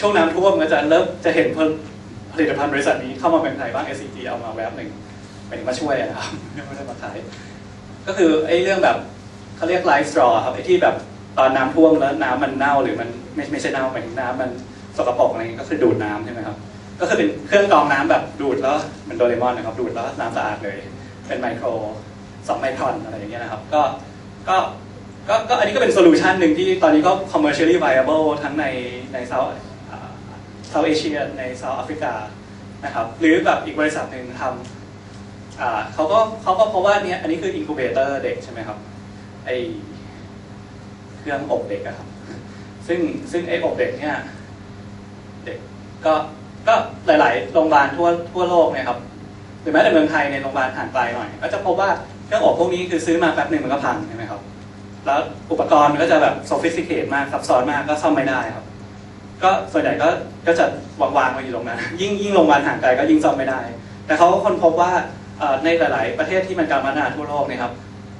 ช่วงน้ำท่วมก็จะเริ่มจะเห็นผลิตภัณฑ์บริษัทนี้เข้ามาเป็นไทยบ้าง SCG เอามาแวบหนึ่งหมายถึงมาช่วยนะครับไม่ได้มาขาย ก็คือไอ้เรื่องแบบเขาเรียกไลฟ์สตรอครับไอ้ที่แบบตอนน้ำท่วมแล้วน้ำมันเน่าหรือมันไม่ไม่ใช่เน่าหมายถึงน้ำมันสกปรกอะไรเงี้ยก็คือดูดน้ำใช่ไหมครับ ก็คือเป็นเครื่องกรองน้ำแบบดูดแล้วเหมันโดเรมอนนะครับดูดแล้วน้ำสะอาดเลย เป็นไมโครสองไมครอนอะไรอย่างเงี้ยนะครับก็ก็ก็ก็อันนี้ก็เป็นโซลูชันหนึ่งที่ตอนนี้ก็ commercially viable ทั้งในในเซา เซาท์เอเชียในเซาท์แอฟริกานะครับหรือแบบอีกบริษัทหนึ่งทำอ่าเขาก็เขาก็เพราะว่าเนี้ยอันนี้คืออินคูเบเตอร์เด็กใช่ไหมครับไอเครื่องอบเด็กอะครับซึ่งซึ่งไออบเด็กเนี่ยเด็กก็ก็หลาย ๆ โรงพยาบาลทั่วทั่วโลกเนี่ยครับหรือแม้แต่เมืองไทยในโรงพยาบาลห่างไกลหน่อย ก็จะพบว่าเครื่องอบพวกนี้คือซื้อมาแป๊บหนึ่งมันก็พังใช่ไหมครับ แล้วอุปกรณ์ก็จะแบบ sophisticated มากซับซ้อนมากก็ซ่อมไม่ได้ครับ ก็ส่วนใหญ่ก็ก็จะวางวางๆไว้อยู่ตรงนั้น ยิ่งยิ่งโรงพยาบาลห่างไกลก็ยิ่งซ่อมไม่ได้ แต่เขาก็ค้นพบว่าในหลาย ๆ ประเทศที่มันการพัฒนาทั่วโลกนยครับ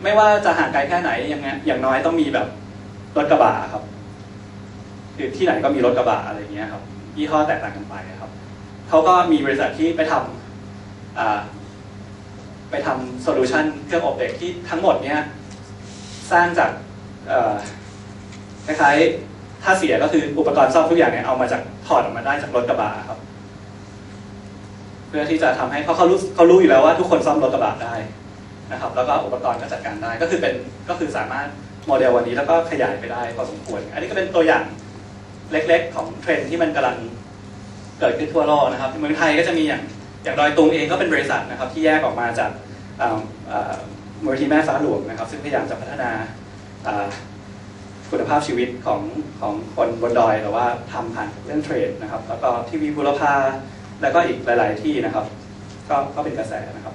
ไม่ว่าจะห่างไกลแค่ไหนอย่างเงี้ยอย่างน้อยต้องมีแบบรถกระบะครับคือที่ไหนก็มีรถกระบะอะไรอย่างเงี้ยครับยี่ห้อแตกต่างกันไปครับเขาก็มีบริษัทที่ไปทำอ่าไปทำโซลูชันเครื่องอบเด็กที่ทั้งหมดเนี้ยสร้างจากคล้ายๆ ถ้าเสียก็คืออุปกรณ์ซ่อมทุกอย่างเนี่ยเอามาจากถอดออกมาได้จากรถกระบะครับ เพื่อที่จะทำให้เขาเขารู้เขารู้อยู่แล้วว่าทุกคนซ่อมรถกระบะได้นะครับ แล้วก็อุปกรณ์ก็จัดการได้ก็คือเป็นก็คือสามารถโมเดลวันนี้แล้วก็ขยายไปได้พอสมควร อันนี้ก็เป็นตัวอย่างเล็ก ๆ ของเทรนที่มันกำลังเกิดขึ้นทั่วโลกนะครับเมืองไทยก็จะมีอย่างอย่างดอยตุงเองก็เป็นบริษัทนะครับ ที่แยกออกมาจากอ่าอ่ามูลที่แม่ฟ้าหลวงนะครับ ซึ่งพยายามจะพัฒนาอ่า คุณภาพชีวิตของของคนบนดอยแต่ว่าทำผ่านเรื่องเทรดนะครับแล้วก็ทีวีบุรพาแล้วก็อีกหลาย ๆ ที่นะครับ ก็ก็เป็นกระแสนะครับ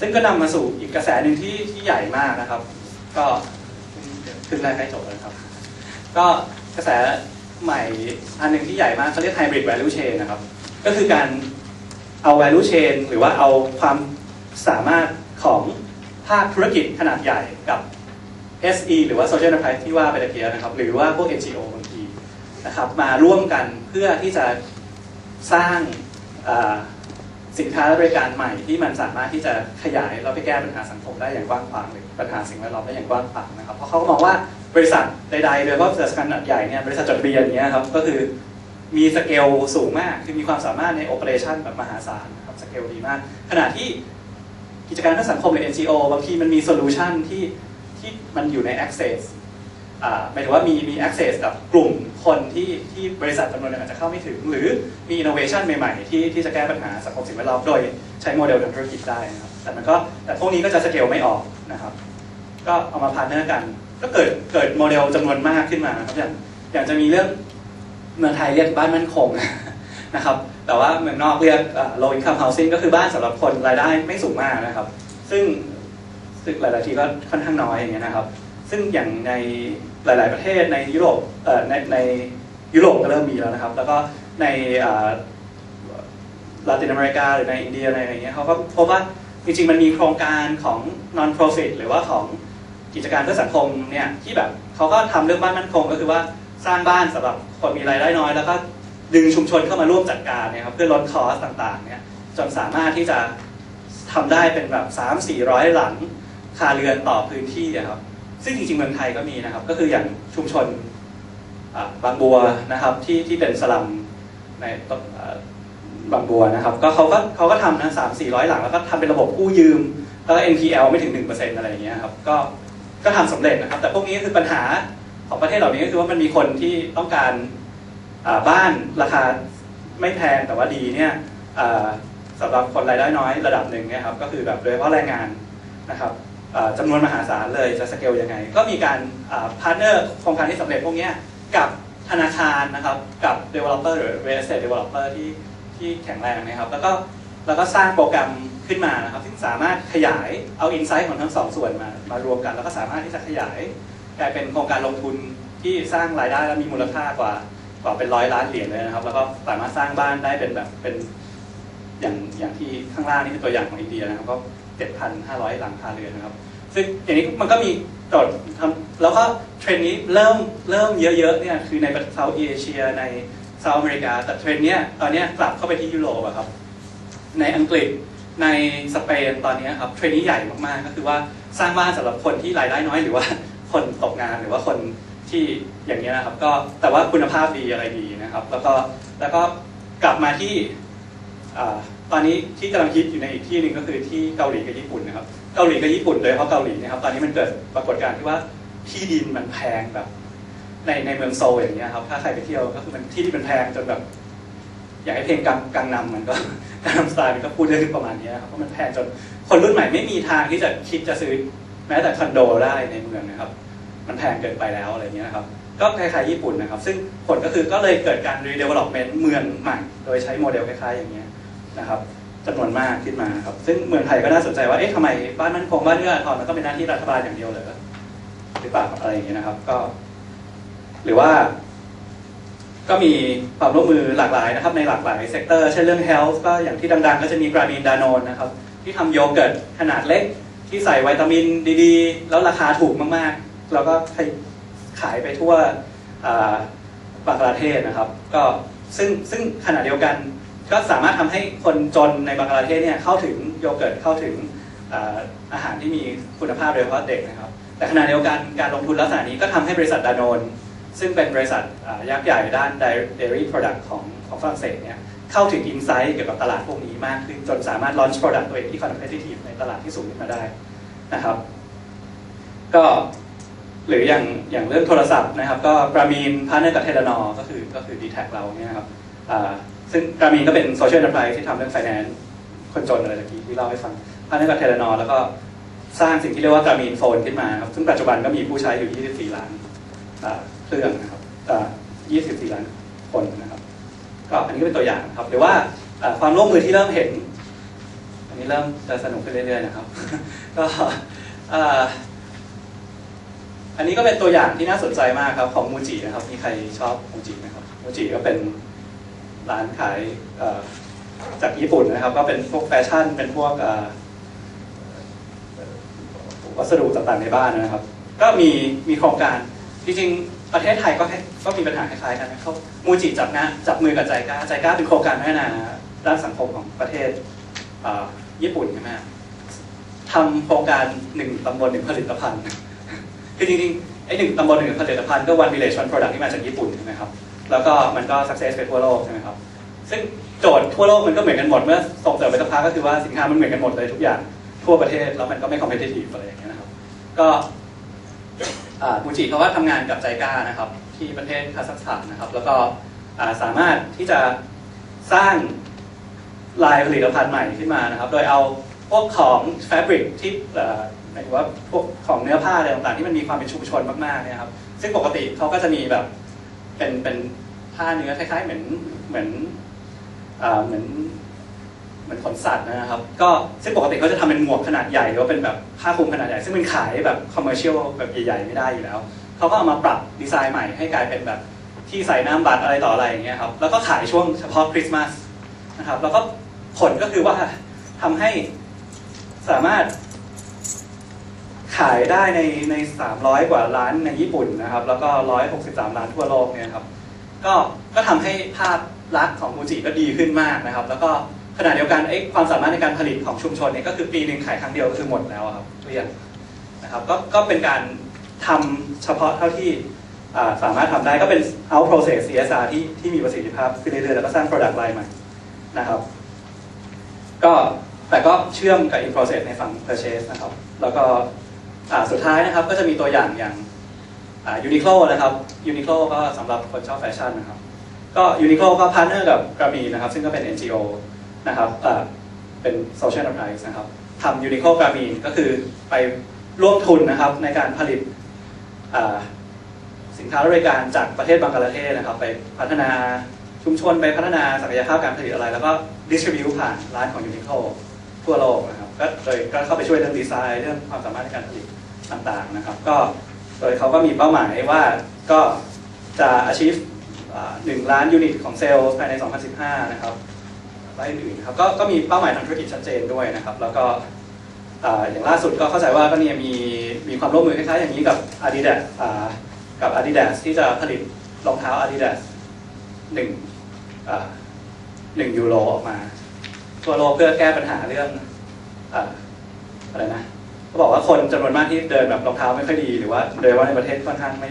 ซึ่งก็นำมาสู่อีกกระแสหนึ่งที่ที่ใหญ่มากนะครับ ก็ขึ้นแรกใกล้จบแล้วนะครับ ก็กระแสใหม่อันหนึ่งที่ใหญ่มากเขาเรียก hybrid value chain นะครับ ก็คือการเอา value chain หรือว่าเอาความสามารถของภาคธุรกิจขนาดใหญ่กับ SE หรือว่า social enterprise ที่ว่าไปตะเกียนะครับ หรือว่าพวก NGO บางทีนะครับ มาร่วมกันเพื่อที่จะสร้างสินค้าและบริการใหม่ที่มันสามารถที่จะขยายแล้วไปแก้ปัญหาสังคมได้อย่างกว้างขวางหรือปัญหาสิ่งแวดล้อมได้อย่างกว้างขวางนะครับ เพราะเขาก็มองว่าบริษัทใดๆโดยเฉพาะบริษัทขนาดใหญ่เนี่ยบริษัทจดทะเบียนเนี้ยครับก็คือมีสเกลสูงมากคือมีความสามารถในโอเปอเรชันแบบมหาศาลนะครับสเกลดีมาก ขณะที่กิจการเพื่อสังคมหรือ NGO บางทีมันมีโซลูชันที่ ที่มันอยู่ใน access หมายถึงว่ามีมี access กับกลุ่มคนที่ที่บริษัทจำนวนหนึ่งอาจจะเข้าไม่ถึง หรือมี innovation ใหม่ๆ ที่ที่จะแก้ปัญหาสังคมสิ่งแวดล้อมโดยใช้โมเดลทางธุรกิจได้นะครับแต่มันก็แต่พวกนี้ก็จะสเกลไม่ออกนะครับก็เอามาพาร์ทเนอร์กัน ก็เกิดเกิดโมเดลจำนวนมากขึ้นมานะครับอย่างอย่างจะมีเรื่องเมืองไทยเรียกบ้านมั่นคงนะครับแต่ว่าเมืองนอกเรียก low income housing ก็คือบ้านสำหรับคนรายได้ไม่สูงมากนะครับ ซึ่ง ซึ่งหลาย ๆ ทีก็ค่อนข้างน้อยอย่างเงี้ยนะครับ ซึ่งอย่างในหลาย ๆ ประเทศในยุโรปเออในในยุโรปก็เริ่มมีแล้วนะครับ แล้วก็ในลาตินอเมริกาหรือในอินเดียในอะไรเงี้ยเขาก็พบว่าจริง ๆ มันมีโครงการของ non profit หรือว่าของกิจการเพื่อสังคมเนี่ยที่แบบเขาก็ทำเรื่องบ้านมั่นคงก็คือว่าสร้างบ้านสำหรับคนมีรายได้น้อย แล้วก็ดึงชุมชนเข้ามาร่วมจัดการเนี่ยครับเพื่อลดคอสต่างๆเนี่ยจนสามารถที่จะทำได้เป็นแบบ3 4 0 0 หลัง คาเรือนต่อพื้นที่อะครับ ซึ่งจริงๆเมืองไทยก็มีนะครับ ก็คืออย่างชุมชนบางบัวนะครับที่ที่เป็นสลัมในบางบัวนะครับ ก็เขาก็เขาก็ทำนะสามสี่ร้อยหลังแล้วก็ทำเป็นระบบกู้ยืม แล้วก็ NPL ไม่ถึงหนึ่งเปอร์เซ็นต์อะไรอย่างเงี้ยครับก็ก็ทำสำเร็จนะครับ แต่พวกนี้คือปัญหาของประเทศเหล่านี้ก็คือว่ามันมีคนที่ต้องการบ้านราคาไม่แพงแต่ว่าดีเนี่ยสำหรับคนรายได้น้อยระดับหนึ่งเนี่ยครับก็คือแบบโดยเฉพาะแรงงานนะครับ จำนวนมหาศาลเลยจะสเกลยังไง ก็มีการพาร์ทเนอร์โครงการที่สำเร็จพวกนี้กับธนาคารนะครับกับ developer หรือ real estate developer ที่ที่แข็งแรงนะครับ แล้วก็แล้วก็สร้างโปรแกรมขึ้นมานะครับซึ่งสามารถขยายเอาอินไซต์ของทั้งสองส่วนมามารวมกัน แล้วก็สามารถที่จะขยายกลายเป็นโครงการลงทุนที่สร้างรายได้และมีมูลค่ากว่ากว่าเป็นร้อยล้านเหรียญเลยนะครับ แล้วก็สามารถสร้างบ้านได้เป็นแบบเป็นอย่างอย่างที่ข้างล่างนี่เป็นตัวอย่างของอินเดียนะครับก็ 7,500 หลังคาเรือนนะครับ ซึ่งอย่างนี้มันก็มีโดดทำแล้วก็เทรนนี้เริ่มเริ่มเยอะๆเนี่ยคือในเซาท์เอเชียในเซาท์อเมริกา แต่เทรนเนี้ยตอนเนี้ยกลับเข้าไปที่ยุโรปอะครับ ในอังกฤษในสเปนตอนนี้ครับเทรนนี้ใหญ่มากๆ ก็คือว่าสร้างบ้านสำหรับคนที่รายได้น้อยหรือว่าคนตกงานหรือว่าคนที่อย่างนี้ยนะครับ ก็แต่ว่าคุณภาพดีอะไรดีนะครับ แล้วก็แล้วก็กลับมาที่อ่า ตอนนี้ที่กำลังฮิตอยู่ในอีกที่หนึ่งก็คือที่เกาหลีกับญี่ปุ่นนะครับ เกาหลีกับญี่ปุ่นโดยเฉพาะเกาหลีนะครับ ตอนนี้มันเกิดปรากฏการณ์ที่ว่าที่ดินมันแพงแบบ ในในเมืองโซลอย่างเงี้ยครับ ถ้าใครไปเที่ยวก็คือมันที่ที่มันแพงจนแบบ อย่างไอเพลงกังกังนำมันก็กังนำสไตล์มันก็พูดเรื่องประมาณนี้นะครับเพราะมันแพงจนคนรุ่นใหม่ไม่มีทางที่จะคิดจะซื้อแม้แต่คอนโดได้ในเมืองนะครับ มันแพงเกินไปแล้วอะไรเงี้ยครับก็คล้ายๆญี่ปุ่นนะครับ ซึ่งผลก็คือก็เลยเกิดการ redevelopment เมืองใหม่ โดยใช้โมเดลคล้ายๆอย่างเงี้ย นะครับจำนวนมากขึ้นมาครับ ซึ่งเมืองไทยก็น่าสนใจว่า เอ๊ะทำไมบ้านมั่นคงบ้านเอื้ออาทรมันต้องเป็นหน้าที่รัฐบาลอย่างเดียวเหรอหรือเปล่าอะไรอย่างเงี้ยนะครับ ก็ หรือว่า ก็มีความร่วมมือหลากหลายนะครับ ในหลากหลายเซกเตอร์เช่นเรื่อง health ก็อย่างที่ดังๆ ก็จะมีกรามีนดานนนะครับ ที่ทำโยเกิร์ตขนาดเล็ก ที่ใส่วิตามินดีๆ แล้วราคาถูกมากๆ แล้วก็ขายไปทั่วอ่าบังกลาเทศนะครับ ก็ซึ่งซึ่งขณะเดียวกัน ก็สามารถทำให้คนจนในบังกลาเทศเนี่ยเข้าถึงโยเกิร์ตเข้าถึงอาหารที่มีคุณภาพโดยเฉพาะเด็กนะครับ แต่ขณะเดียวกันการลงทุนลักษณะนี้ก็ทำให้บริษัทดานนซึ่งเป็นบริษัทยักษ์ใหญ่ด้าน dairy product ของของฝรั่งเศสเนี่ยเข้าถึงอินไซต์เกี่ยวกับตลาดพวกนี้มากขึ้น จนสามารถ launch product ตัวเองที่ competitive ในตลาดที่สูงขึ้นมาได้นะครับ ก็หรืออย่างอย่างเรื่องโทรศัพท์นะครับ ก็กรามีนพาร์เนอร์กับเทเลนอก็คือก็คือ d t แท็เราเนี่ยนะครับ ซึ่งกรามีนก็เป็นโซเชียล n อน e r p r i s e ที่ทำเรื่อง finance คนจนอะไรตะกี้ที่เล่าให้ฟังพาร์เนอร์กับเทเลนอแล้วก็สร้างสิ่งที่เรียกว่ากรามีนโฟนขึ้นมาครับซึ่งปัจจุบันก็มีผู้ใช้อยู่ 24 ล้านเครื่องนะครับ24 ล้านคนนะครับ ก็อันนี้ก็เป็นตัวอย่างครับ หรือว่าความร่วมมือที่เริ่มเห็น อันนี้เริ่มจะสนุกขึ้นเรื่อยๆนะครับ ก็อันนี้ก็เป็นตัวอย่างที่น่าสนใจมากครับของมูจินะครับ มีใครชอบมูจิไหมครับ มูจิก็เป็น ร้านขายจากญี่ปุ่นนะครับ ก็เป็นพวกแฟชั่น เป็นพวกวัสดุต่างๆในบ้านนะครับ ก็มีมีโครงการจริงๆประเทศไทยก็ก็มีปัญหาคล้ายๆกันนะเขามูจิจับงานจับมือกับใจกล้าใจกล้าเป็นโครงการพัฒนาด้านสังคมของประเทศญี่ปุ่นใช่ไหมฮะทำโครงการหนึ่งตำบลหนึ่งผลิตภัณฑ์คือจริงๆไอ้หนึ่งตำบลหนึ่งผลิตภัณฑ์ก็ one village one product ที่มาจากญี่ปุ่นใช่ไหมครับ แล้วก็มันก็ success ไปทั่วโลกใช่ไหมครับ ซึ่งโจทย์ทั่วโลกมันก็เหมือนกันหมด เมื่อส่งเสริมไปสักพักก็คือว่าสินค้ามันเหมือนกันหมดเลยทุกอย่างทั่วประเทศแล้วมันก็ไม่ competitive อะไรอย่างเงี้ยนะครับ ก็มูจิเขาว่าทำงานกับใจก้านะครับ ที่ประเทศคาซัคสถานนะครับ แล้วก็สามารถที่จะสร้างลายผลิตภัณฑ์ใหม่ขึ้นมานะครับ โดยเอาพวกของแฟบริกที่หมายถึงว่าพวกของเนื้อผ้าอะไรต่างๆที่มันมีความเป็นชุมชนมากๆเนี่ยครับ ซึ่งปกติเขาก็จะมีแบบ เป็นเป็นผ้าเนื้อคล้ายๆ เหมือนเหมือนเหมือนเหมือนขนสัตว์นะครับ ก็ซึ่งปกติเขาจะทำเป็นหมวกขนาดใหญ่หรือว่าเป็นแบบผ้าคลุมขนาดใหญ่ ซึ่งมันขายแบบคอมเมอร์เชียลแบบใหญ่ๆไม่ได้อยู่แล้วเขาก็เอามาปรับดีไซน์ใหม่ให้กลายเป็นแบบที่ใส่น้ำบัตรอะไรต่ออะไรอย่างเงี้ยครับแล้วก็ขายช่วงเฉพาะคริสต์มาสนะครับแล้วก็ผลก็คือว่าทำให้สามารถ ขายได้ในใน 300 กว่าล้านในญี่ปุ่นนะครับ แล้วก็ 163ล้านทั่วโลกเนี่ยครับ ก็ก็ทำให้ภาพลักษณ์ของมูจิก็ดีขึ้นมากนะครับ แล้วก็ขณะเดียวกันไอ้ความสามารถในการผลิตของชุมชนเนี่ยก็คือปีหนึ่งขายครั้งเดียวก็คือหมดแล้วครับเกลี้ยงนะครับก็ก็เป็นการทำเฉพาะเท่าที่สามารถทำได้ก็เป็น out process CSR ที่ที่มีประสิทธิภาพขึ้นเรื่อยๆแล้วก็สร้าง product line ใหม่นะครับ ก็แต่ก็เชื่อมกับ in process ในฝั่ง purchase นะครับ แล้วก็ สุดท้ายนะครับก็จะมีตัวอย่างอย่างยูนิโคลนะครับยูนิโคลก็สำหรับคนชอบแฟชั่นนะครับ ก็ยูนิโคลก็พาร์เนอร์กับกรามีนะครับ ซึ่งก็เป็น NGO นะครับเป็น social enterprise นะครับทำยูนิโคลกรามีก็คือไปร่วมทุนนะครับ ในการผลิตสินค้าและบริการจากประเทศบังกลาเทศนะครับ ไปพัฒนาชุมชนไปพัฒนาศักยภาพการผลิตอะไร แล้วก็ distribute ผ่านร้านของยูนิโคลทั่วโลกนะครับ ก็โดยก็เข้าไปช่วยเรื่องดีไซน์เรื่องความสามารถในการผลิต ต่างๆนะครับ ก็โดยเขาก็มีเป้าหมายว่าก็จะ achieve หนึ่งล้านยูนิตของเซลล์ภายใน 2015 นะครับและอื่นๆครับก็ก็มีเป้าหมายทางธุรกิจชัดเจนด้วยนะครับ แล้วก็อย่างล่าสุดก็เข้าใจว่าก็เนี่ยมีมีความร่วมมือคล้ายๆอย่างนี้กับ Adidas กับ Adidas ที่จะผลิตรองเท้า Adidas หนึ่งหนึ่งยูโรออกมา ทั่วโลกเพื่อแก้ปัญหาเรื่องอ่าอะไรนะ เขาบอกว่าคนจำนวนมากที่เดินแบบรองเท้าไม่ค่อยดีหรือว่าโดยเฉพาะในประเทศค่อนข้างไม่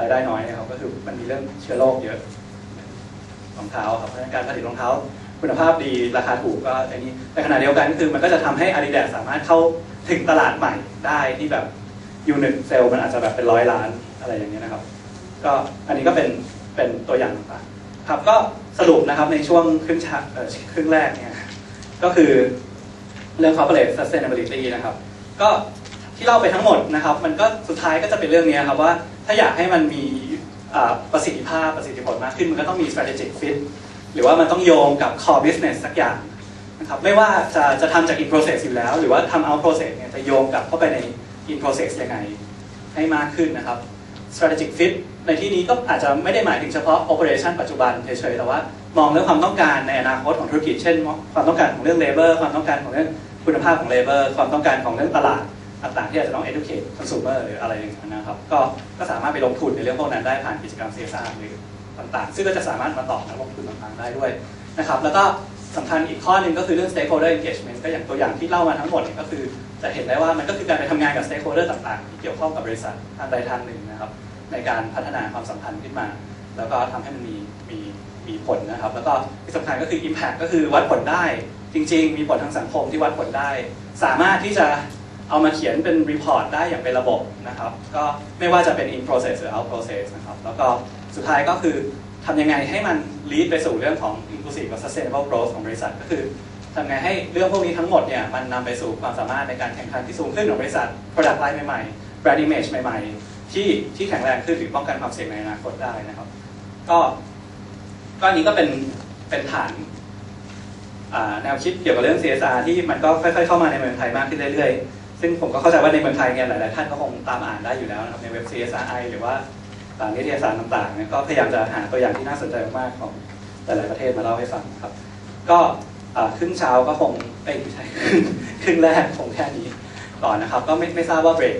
รายได้น้อยนะครับก็คือมันมีเรื่องเชื้อโรคเยอะรองเท้าครับเพราะการผลิตรองเท้า คุณภาพดีราคาถูกก็อันนี้แต่ขณะเดียวกันก็คือมันก็จะทำให้ Adidas สามารถเข้าถึงตลาดใหม่ได้ที่แบบยูนิตเซลมันอาจจะแบบเป็นร้อยล้านอะไรอย่างเงี้ยนะครับ ก็อันนี้ก็เป็นเป็นตัวอย่างต่างๆครับก็สรุปนะครับในช่วงครึ่งชาครึ่งแรกเนี่ยก็คือเรื่อง corporate sustainability นะครับ ก็ที่เล่าไปทั้งหมดนะครับ มันก็สุดท้ายก็จะเป็นเรื่องนี้ครับว่าถ้าอยากให้มันมีประสิทธิภาพประสิทธิผลมากขึ้นมันก็ต้องมี strategic fit หรือว่ามันต้องโยงกับ core business สักอย่างนะครับไม่ว่าจะจะทำจาก in process อยู่แล้ว หรือว่าทำ out process เนี่ยจะโยงกลับเข้าไปใน in process ยังไงให้มากขึ้นนะครับ strategic fit ในที่นี้ก็อาจจะไม่ได้หมายถึงเฉพาะ operation ปัจจุบันเฉยๆแต่ว่ามองเรื่องความต้องการในอนาคตของธุรกิจ เช่น ความต้องการของเรื่อง labor ความต้องการของเรื่อง คุณภาพของ labor ความต้องการของเรื่องตลาดต่างๆที่อาจจะต้อง educate consumer หรืออะไรอย่างนั้นนะครับก็ก็สามารถไปลงทุนในเรื่องพวกนั้นได้ผ่านกิจกรรม CSR หรือต่างๆ ซึ่งก็จะสามารถมาตอบนักลงทุนต่างๆได้ด้วยนะครับแล้วก็สำคัญอีกข้อหนึ่งก็คือเรื่อง stakeholder engagement ก็อย่างตัวอย่างที่เล่ามาทั้งหมดเนี่ยก็คือจะเห็นได้ว่ามันก็คือการไปทำงานกับ stakeholder ต่างๆที่เกี่ยวข้องกับบริษัททางใดทางหนึ่งนะครับในการพัฒนาความสัมพันธ์ขึ้นมา แล้วก็ทำให้มันมีมีมีผลนะครับ แล้วก็ที่สำคัญก็คือ Impact ก็คือวัดผลได้ จริงๆ มีผลทางสังคมที่วัดผลได้ สามารถที่จะเอามาเขียนเป็นรีพอร์ตได้อย่างเป็นระบบนะครับ ก็ไม่ว่าจะเป็น in process หรือ out process นะครับ แล้วก็สุดท้ายก็คือทำยังไงให้มัน lead ไปสู่เรื่องของ inclusive กับ sustainable growth ของบริษัท ก็คือทำไงให้เรื่องพวกนี้ทั้งหมดเนี่ยมันนำไปสู่ความสามารถในการแข่งขันที่สูงขึ้นของบริษัท product line ใหม่ๆ brand image ใหม่ๆ ที่ที่แข็งแรงขึ้นหรือป้องกันความเสี่ยงในอนาคตได้นะครับ ก็ก็อันนี้ก็เป็นเป็นฐาน แนวคิดเกี่ยวกับเรื่อง CSR ที่มันก็ค่อยๆเข้ามาในเมืองไทยมากขึ้นเรื่อยๆ ซึ่งผมก็เข้าใจว่าในเมืองไทยเนี่ยหลายๆท่านก็คงตามอ่านได้อยู่แล้วนะครับในเว็บ CSRI หรือว่าตามนิตยสารต่างๆเนี่ยก็พยายามจะหาตัวอย่างที่น่าสนใจมากๆของหลายๆประเทศมาเล่าให้ฟังครับ ก็ครึ่งเช้าก็คงเอ้ยไม่ใช่ครึ่งแรกคงแค่นี้ก่อนนะครับ ก็ไม่ไม่ทราบว่าเบรก